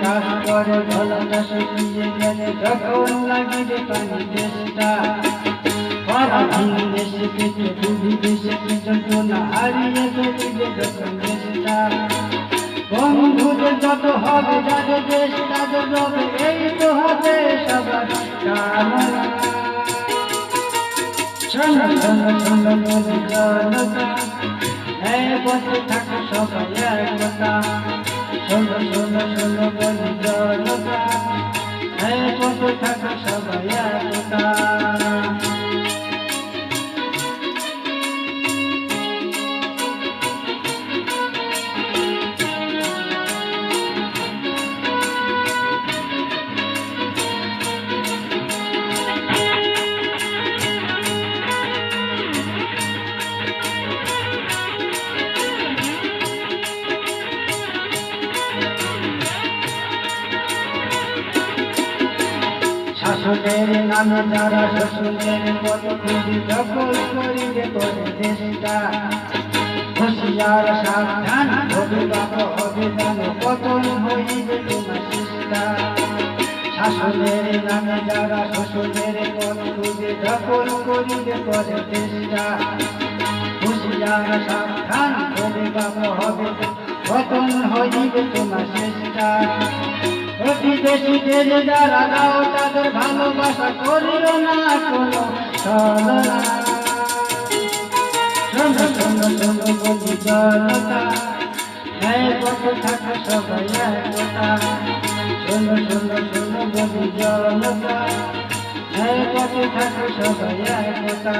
কাজে করে ভালো না শুকিয়ে গেলে যখন লাগিবে পানি চেষ্টা পরাধীন দেশে দেশে কি যন্ত্রণা হারিয়ে ফেলিবে যখন চেষ্টা বন্ধুদের যত হবে, যাদের দেশ, তাদের রবে, এই তো হবে সবার শোনো শোনো শোনো জনতা এই বসে থাকো সবাই একতা। শোনো শোনো শোনো বলি জনতা এই বসে থাকো সবাই একতা। শাসনের নামে যারা শোষণের পথ খুঁজি দখল করিবে করে দেশটা হুঁশিয়ার সাবধান হবে যেন পতন হইবে তোমার চেষ্টা। শাসনের নামে যারা শোষণের পথ খুঁজি দখল করিবে করে দেশটা হুঁশিয়ার সাবধান বাবা হবে পতন হইবে তোমার চেষ্টা। প্রতিবেশীদের যারা দাও তাদের ভালোবাসা করিও না কোনো শোনো শোনো শোনো বলি জনতা হ্যাঁ কত থাকা সবাই একতা শোনো শোনো শোনো বলি জনতা হ্যাঁ কত থাকা সবাই একতা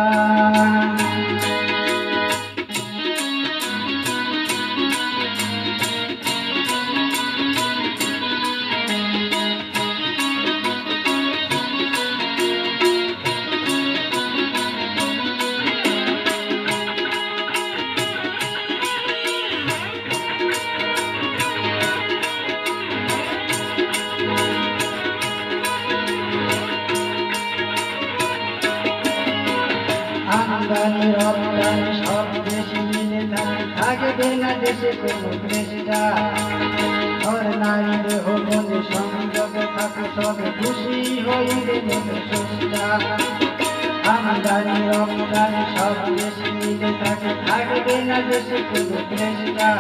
আমদানি রপ্তানি সব দেশে মিলে থাকে থাকবে না দেশে কোনো দেশটা ঘর নারী দেহ মনে সংযোগে, থাকে সবে খুশি হইবে মনে সুস্থা আমদানি রপ্তানি সব দেশে মিলে থাকে, থাকবে না দেশে কোনো দেশটা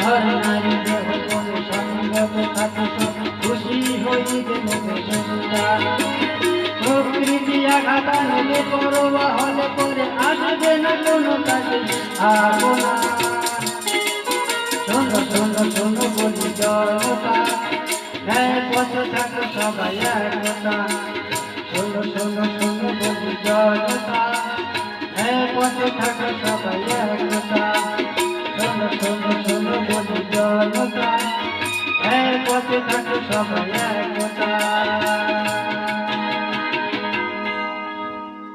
ঘর নারী দেহ মনে সংযোগে, থাকে সবে খুশি হইবে মনে সুস্থা আঘাত আনলে পরোয়া হলে পরে আসবে না কোনো কাজে। আপনা শোনো শোনো শোনো বলি জনতা এক বছর থাকো সবাই একতা। শোনো শোনো শোনো বলি জনতা এক বছর থাকো সবাই একতা। শোনো শোনো থাকো সবাই একতা।